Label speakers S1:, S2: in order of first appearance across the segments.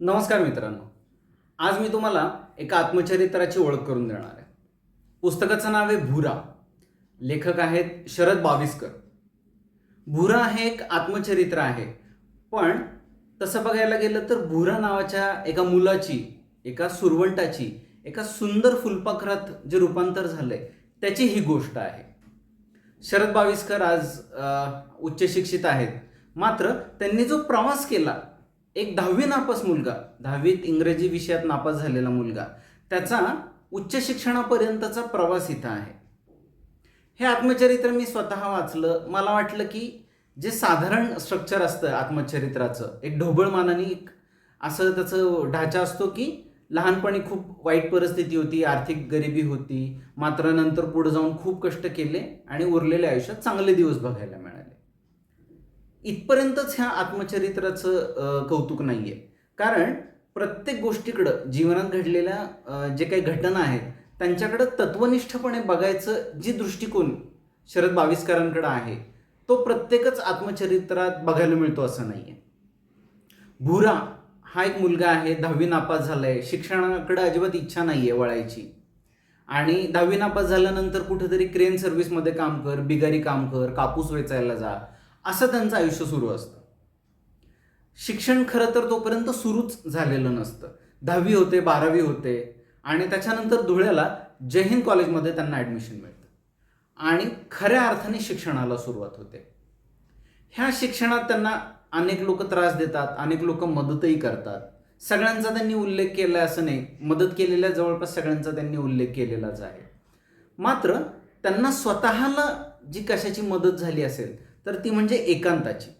S1: नमस्कार मित्रांनो. आज मी तुम्हाला एका आत्मचरित्राची ओळख करून देणार आहे. पुस्तकाचं नाव आहे भुरा. लेखक आहेत शरद बाविस्कर. भुरा हे एक आत्मचरित्र आहे. पण तसं बघायला गेलं तर भुरा नावाच्या एका मुलाची एका सुरवंटाची एका सुंदर फुलपाखरात जे रूपांतर झालंय त्याची ही गोष्ट आहे. शरद बाविस्कर आज उच्च शिक्षित आहेत. मात्र त्यांनी जो प्रवास केला एक दहावी नापास मुलगा दहावीत इंग्रजी विषयात नापास झालेला मुलगा त्याचा उच्च शिक्षणापर्यंतचा प्रवास इथं आहे. हे आत्मचरित्र मी स्वतः वाचलं. मला वाटलं की जे साधारण स्ट्रक्चर असतं आत्मचरित्राचं एक ढोबळमानाने एक असं त्याचं ढाचा असतो की लहानपणी खूप वाईट परिस्थिती होती आर्थिक गरिबी होती मात्र नंतर पुढे जाऊन खूप कष्ट केले आणि उरलेल्या आयुष्यात चांगले दिवस बघायला मिळाले. इथपर्यंतच ह्या आत्मचरित्राचं कौतुक कौतुक नाहीये. कारण प्रत्येक गोष्टीकडं जीवनात घडलेल्या जे काही घटना आहेत त्यांच्याकडं तत्वनिष्ठपणे बघायचं जी दृष्टिकोन शरद बावीसकरांकडं आहे तो प्रत्येकच आत्मचरित्रात बघायला मिळतो असं नाहीये. भुरा हा एक मुलगा आहे दहावी नापास झालाय शिक्षणाकडे अजिबात इच्छा नाहीये वळायची. आणि दहावी नापास झाल्यानंतर कुठेतरी क्रेन सर्व्हिसमध्ये काम कर बिगारी काम कर कापूस वेचायला जा असं त्यांचं आयुष्य सुरू असतं. शिक्षण खरं तर तोपर्यंत सुरूच झालेलं नसतं. दहावी होते बारावी होते आणि त्याच्यानंतर धुळ्याला जयहिंद कॉलेजमध्ये त्यांना ॲडमिशन मिळतं. आणि खऱ्या अर्थाने शिक्षणाला सुरुवात होते. ह्या शिक्षणात त्यांना अनेक लोक त्रास देतात अनेक लोक मदतही करतात. सगळ्यांचा त्यांनी उल्लेख केला असं नाही मदत केलेल्या जवळपास सगळ्यांचा त्यांनी उल्लेख केलेलाच आहे. मात्र त्यांना स्वतःला जी कशाची मदत झाली असेल तर ती म्हणजे एकांताची.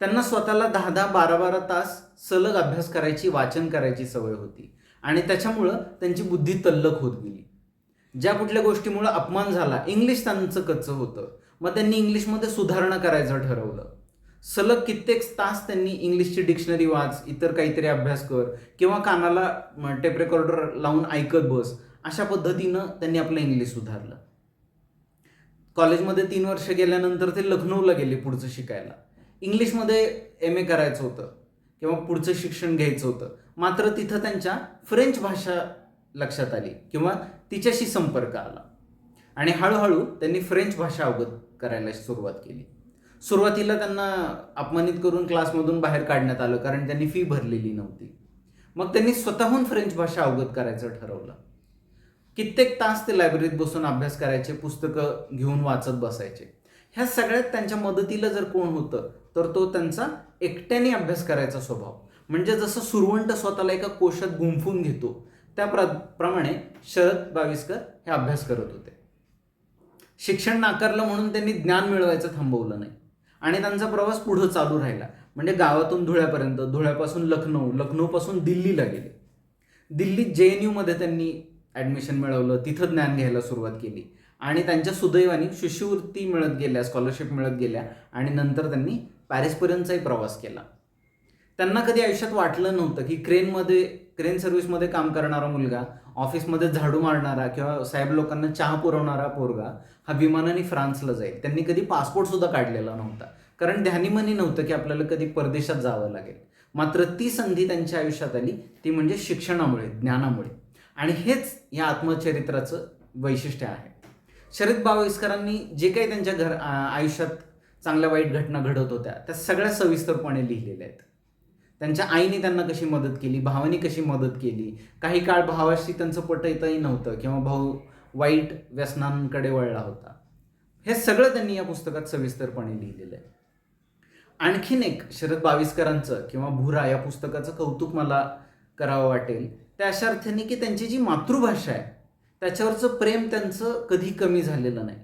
S1: त्यांना स्वतःला दहा दहा बारा बारा तास सलग अभ्यास करायची वाचन करायची सवय होती. आणि त्याच्यामुळं त्यांची बुद्धी तल्लक होत गेली. ज्या कुठल्या गोष्टीमुळं अपमान झाला इंग्लिश त्यांचं कच्चं होतं. मग त्यांनी इंग्लिशमध्ये सुधारणा करायचं ठरवलं. सलग कित्येक तास त्यांनी इंग्लिशची डिक्शनरी वाच इतर काहीतरी अभ्यास कर किंवा कानाला टेप रेकॉर्डर लावून ऐकत बस अशा पद्धतीनं त्यांनी आपलं इंग्लिश सुधारलं. कॉलेजमध्ये तीन वर्ष गेल्यानंतर ते लखनौला गेले पुढचं शिकायला. इंग्लिशमध्ये एम ए करायचं होतं किंवा पुढचं शिक्षण घ्यायचं होतं. मात्र तिथं त्यांच्या फ्रेंच भाषा लक्षात आली किंवा तिच्याशी संपर्क आला. आणि हळूहळू त्यांनी फ्रेंच भाषा अवगत करायला सुरुवात केली. सुरुवातीला त्यांना अपमानित करून क्लासमधून बाहेर काढण्यात आलं कारण त्यांनी फी भरलेली नव्हती. मग त्यांनी स्वतःहून फ्रेंच भाषा अवगत करायचं ठरवलं. कित्येक तास ते लायब्ररीत बसून अभ्यास करायचे पुस्तकं घेऊन वाचत बसायचे. ह्या सगळ्यात त्यांच्या मदतीला जर कोण होतं तर तो त्यांचा एकट्याने अभ्यास करायचा स्वभाव. म्हणजे जसं सुरवंट स्वतःला एका कोशात गुंफून घेतो त्या प्रमाणे शरद बाविस्कर हे अभ्यास करत होते. शिक्षण नाकारलं म्हणून त्यांनी ज्ञान मिळवायचं थांबवलं नाही. आणि त्यांचा प्रवास पुढं चालू राहिला. म्हणजे गावातून धुळ्यापर्यंत धुळ्यापासून लखनौ लखनौपासून दिल्लीला गेले. दिल्लीत जे एन यूमध्ये त्यांनी ॲडमिशन मिळवलं तिथं ज्ञान घ्यायला सुरुवात केली. आणि त्यांच्या सुदैवाने शिष्यवृत्ती मिळत गेल्या स्कॉलरशिप मिळत गेल्या आणि नंतर त्यांनी पॅरिसपर्यंतचाही प्रवास केला. त्यांना कधी आयुष्यात वाटलं नव्हतं की क्रेनमध्ये क्रेन सर्व्हिसमध्ये काम करणारा मुलगा ऑफिसमध्ये झाडू मारणारा किंवा साहेब लोकांना चहा पुरवणारा पोरगा हा विमानाने फ्रान्सला जाईल. त्यांनी कधी पासपोर्ट सुद्धा काढलेला नव्हता. कारण ध्यानीमनी नव्हतं की आपल्याला कधी परदेशात जावं लागेल. मात्र ती संधी त्यांच्या आयुष्यात आली ती म्हणजे शिक्षणामुळे ज्ञानामुळे. आणि हेच या आत्मचरित्राचं वैशिष्ट्य आहे. शरद बावस्करांनी जे काही त्यांच्या घर आयुष्यात चांगल्या वाईट घटना घडत होत्या त्या सगळ्या सविस्तरपणे लिहिलेल्या आहेत. त्यांच्या आईने त्यांना कशी मदत केली भावाने कशी मदत केली काही काळ भावाशी त्यांचं पटतही नव्हतं किंवा भाऊ वाईट व्यसनांकडे वळला होता. हे सगळं त्यांनी या पुस्तकात सविस्तरपणे लिहिलेलं आहे. आणखीन एक शरद बाविस्करांचं किंवा भुरा या पुस्तकाचं कौतुक मला करावं वाटेल त्या अशा अर्थाने की त्यांची जी मातृभाषा आहे त्याच्यावरचं प्रेम त्यांचं कधी कमी झालेलं नाही.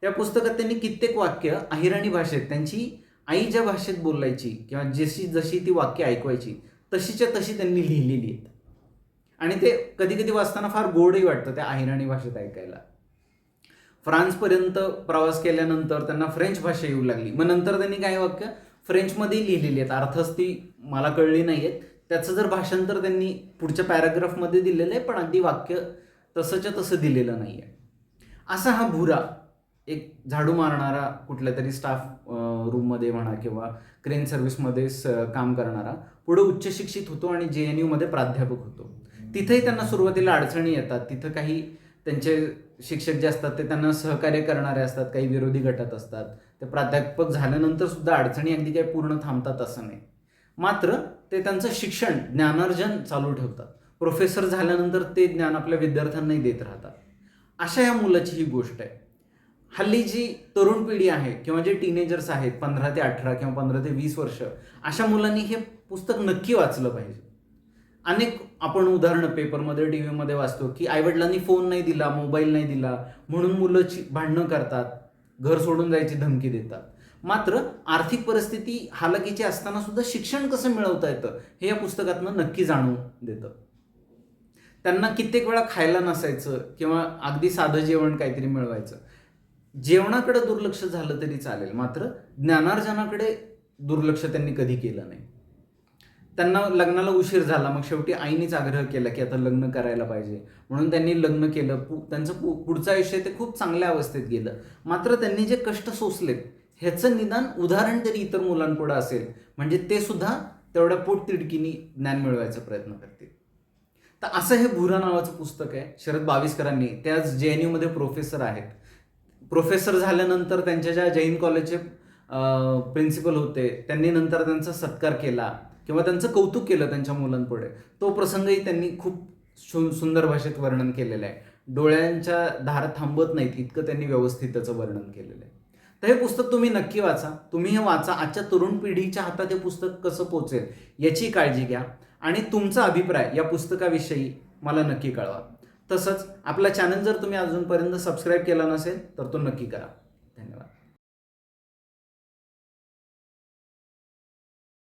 S1: त्या पुस्तकात त्यांनी कित्येक वाक्य अहिराणी भाषेत त्यांची आई ज्या भाषेत बोलायची किंवा जशी जशी ती वाक्य ऐकवायची तशीच्या तशी त्यांनी लिहिलेली आहेत. आणि ते कधी कधी वाचताना फार गोडही वाटतं त्या अहिराणी भाषेत ऐकायला. फ्रान्सपर्यंत प्रवास केल्यानंतर त्यांना फ्रेंच भाषा येऊ लागली. मग नंतर त्यांनी काही वाक्य फ्रेंचमध्ये लिहिलेली आहेत. अर्थच ती मला कळली नाही आहेत त्याचं जर भाषांतर त्यांनी पुढच्या पॅराग्राफमध्ये दिलेलं आहे पण अगदी वाक्य तसंच्या तसं दिलेलं नाही आहे असा हा भुरा एक झाडू मारणारा कुठल्या तरी स्टाफ रूममध्ये म्हणा किंवा क्रेन सर्व्हिसमध्ये स काम करणारा पुढे उच्च शिक्षित होतो आणि जे एन यूमध्ये प्राध्यापक होतो. तिथेही त्यांना सुरुवातीला अडचणी येतात. तिथं काही त्यांचे शिक्षक जे असतात ते त्यांना सहकार्य करणारे असतात काही विरोधी गटात असतात. ते प्राध्यापक झाल्यानंतर सुद्धा अडचणी अगदी काही पूर्ण थांबतात असं नाही. मात्र ते त्यांचं शिक्षण ज्ञानार्जन चालू ठेवतात. प्रोफेसर झाल्यानंतर ते ज्ञान आपल्या विद्यार्थ्यांनाही देत राहतात. अशा या मुलाची ही गोष्ट आहे. हल्ली जी तरुण पिढी आहे किंवा जे टीनेजर्स आहेत पंधरा ते अठरा किंवा पंधरा ते वीस वर्ष अशा मुलांनी हे पुस्तक नक्की वाचलं पाहिजे. अनेक आपण उदाहरणं पेपरमध्ये टी व्हीमध्ये वाचतो की आईवडिलांनी फोन नाही दिला मोबाईल नाही दिला म्हणून मुलं भांडणं करतात घर सोडून जायची धमकी देतात. मात्र आर्थिक परिस्थिती हालाकीची असताना सुद्धा शिक्षण कसं मिळवता येतं हे या पुस्तकातनं नक्की जाणून देतं. त्यांना कित्येक वेळा खायला नसायचं किंवा अगदी साधं जेवण काहीतरी मिळवायचं. जेवणाकडे दुर्लक्ष झालं तरी चालेल मात्र ज्ञानार्जनाकडे दुर्लक्ष त्यांनी कधी केलं नाही. त्यांना लग्नाला उशीर झाला मग शेवटी आईनेच आग्रह केला की आता लग्न करायला पाहिजे. म्हणून त्यांनी लग्न केलं पु त्यांचं पु पुढचं आयुष्य ते खूप चांगल्या अवस्थेत गेलं. मात्र त्यांनी जे कष्ट सोसलेत ह्याचं निदान उदाहरण जरी इतर मुलांपुढं असेल म्हणजे ते सुद्धा तेवढ्या पोटतिडकीने ज्ञान मिळवायचा प्रयत्न करतील. तर असं हे भुरा नावाचं पुस्तक आहे शरद बावीसकरांनी. त्याच जे एन यूमध्ये प्रोफेसर आहेत. प्रोफेसर झाल्यानंतर त्यांच्या ज्या जैन कॉलेजचे प्रिन्सिपल होते त्यांनी नंतर त्यांचा सत्कार केला किंवा त्यांचं कौतुक केलं त्यांच्या मुलांपुढे. तो प्रसंगही त्यांनी खूप सु सुंदर भाषेत वर्णन केलेलं आहे. डोळ्यांच्या धारा थांबत नाहीत इतकं त्यांनी व्यवस्थित त्याचं वर्णन केलेलं आहे. तर हे पुस्तक तुम्ही नक्की वाचा. तुम्ही हे वाचा. आजच्या तरुण पिढीच्या हातात हे पुस्तक कसं पोचेल याची काळजी घ्या. आणि तुमचा अभिप्राय या पुस्तकाविषयी मला नक्की कळवा. तसंच आपला चॅनल जर तुम्ही अजूनपर्यंत सबस्क्राईब केला नसेल तर तो नक्की करा.